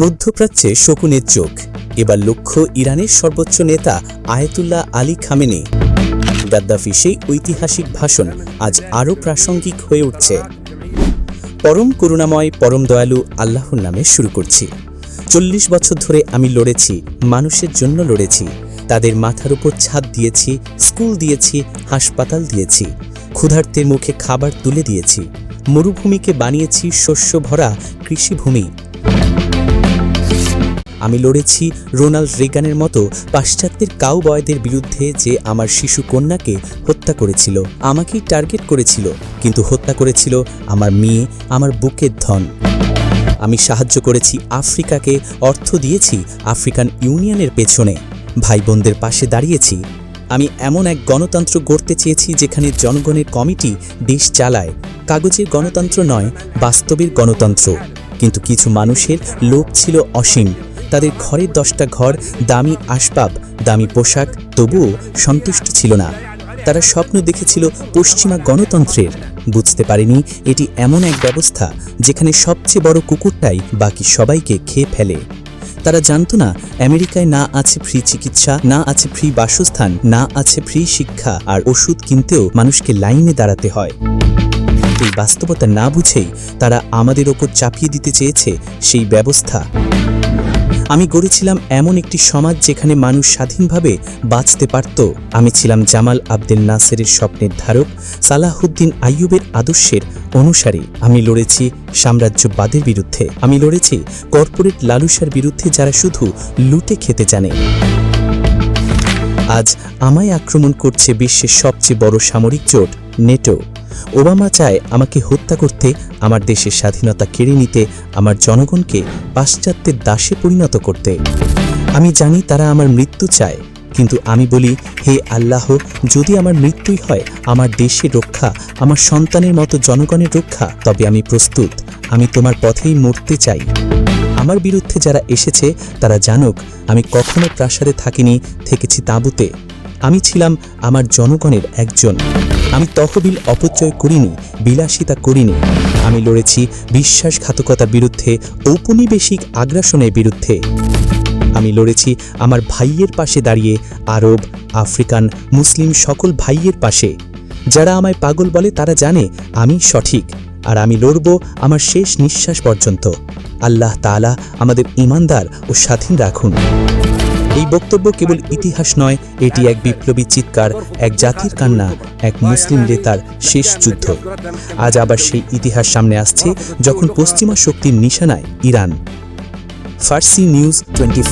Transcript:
মধ্যপ্রাচ্যে শকুনের চোখ। এবার লক্ষ্য ইরানের সর্বোচ্চ নেতা আয়াতুল্লাহ আলী খামেনি। গাদ্দাফি সেই ঐতিহাসিক ভাষণ আজ আরও প্রাসঙ্গিক হয়ে উঠছে। পরম করুণাময়, পরম দয়ালু আল্লাহর নামে শুরু করছি। চল্লিশ বছর ধরে আমি লড়েছি, মানুষের জন্য লড়েছি। তাদের মাথার উপর ছাদ দিয়েছি, স্কুল দিয়েছি, হাসপাতাল দিয়েছি। ক্ষুধার্তের মুখে খাবার তুলে দিয়েছি। মরুভূমিকে বানিয়েছি শস্য ভরা কৃষিভূমি। আমি লড়েছি রোনাল্ড রেগানের মতো পাশ্চাত্যের কাউ বয়দের বিরুদ্ধে যে আমার শিশু কন্যাকে হত্যা করেছিল, আমাকেই টার্গেট করেছিল, কিন্তু হত্যা করেছিল আমার মেয়ে, আমার বুকের ধন। আমি সাহায্য করেছি আফ্রিকাকে, অর্থ দিয়েছি আফ্রিকান ইউনিয়নের পেছনে ভাই বোনদের পাশে দাঁড়িয়েছি। আমি এমন এক গণতন্ত্র গড়তে চেয়েছি যেখানে জনগণের কমিটি দেশ চালায়। কাগজের গণতন্ত্র নয়, বাস্তবের গণতন্ত্র। কিন্তু কিছু মানুষের লোভ ছিল অসীম। তাদের ঘরের দশটা ঘর দামি আসবাব, দামি পোশাক, তবুও সন্তুষ্ট ছিল না। তারা স্বপ্ন দেখেছিল পশ্চিমা গণতন্ত্রের। বুঝতে পারেনি এটি এমন এক ব্যবস্থা যেখানে সবচেয়ে বড় কুকুরটাই বাকি সবাইকে খেয়ে ফেলে। তারা জানতো না আমেরিকায় না আছে ফ্রি চিকিৎসা, না আছে ফ্রি বাসস্থান, না আছে ফ্রি শিক্ষা আর ওষুধ কিনতেও মানুষকে লাইনে দাঁড়াতে হয়। এই বাস্তবতা না বুঝেই তারা আমাদের ওপর চাপিয়ে দিতে চেয়েছে সেই ব্যবস্থা। আমি গড়েছিলাম এমন একটি সমাজ যেখানে মানুষ স্বাধীনভাবে বাঁচতে পারত। আমি ছিলাম জামাল আবদেল নাসেরের স্বপ্নের ধারক সালাহুদ্দিন আইয়ুবের আদর্শের অনুসারী। আমি লড়েছি সাম্রাজ্যবাদের বিরুদ্ধে। আমি লড়েছি কর্পোরেট লালুসার বিরুদ্ধে যারা শুধু লুটে খেতে জানে। আজ আমায় আক্রমণ করছে বিশ্বের সবচেয়ে বড় সামরিক জোট, নেটো। ওবামা চায় আমাকে হত্যা করতে আমার দেশের স্বাধীনতা কেড়ে নিতে আমার জনগণকে পাশ্চাত্যের দাসে পরিণত করতে। আমি জানি তারা আমার মৃত্যু চায়, কিন্তু আমি বলি, হে আল্লাহ, যদি আমার মৃত্যুই হয়, আমার দেশের রক্ষা, আমার সন্তানের মতো জনগণের রক্ষা, তবে আমি প্রস্তুত, আমি তোমার পথেই মরতে চাই। আমার বিরুদ্ধে যারা এসেছে, তারা জানুক, আমি কখনো প্রাসাদে থাকিনি, থেকেছি তাঁবুতে। আমি ছিলাম আমার জনগণের একজন। আমি তহবিল অপচয় করিনি, বিলাসিতা করিনি। আমি লড়েছি বিশ্বাসঘাতকতার বিরুদ্ধে, ঔপনিবেশিক আগ্রাসনের বিরুদ্ধে। আমি লড়েছি আমার ভাইয়ের পাশে দাঁড়িয়ে, আরব, আফ্রিকান, মুসলিম সকল ভাইয়ের পাশে। যারা আমায় পাগল বলে তারা জানে, আমি সঠিক। আর আমি লড়ব আমার শেষ নিঃশ্বাস পর্যন্ত। আল্লাহ তাআলা আমাদের ইমানদার ও স্বাধীন রাখুন। এই বক্তব্য কেবল ইতিহাস নয়, এটি এক বিপ্লবী চিৎকার, এক জাতির কান্না, এক মুসলিম নেতার শেষ যুদ্ধ। আজ আবার সেই ইতিহাস সামনে আসছে যখন পশ্চিমা শক্তির নিশানায় ইরান। Farsi news twenty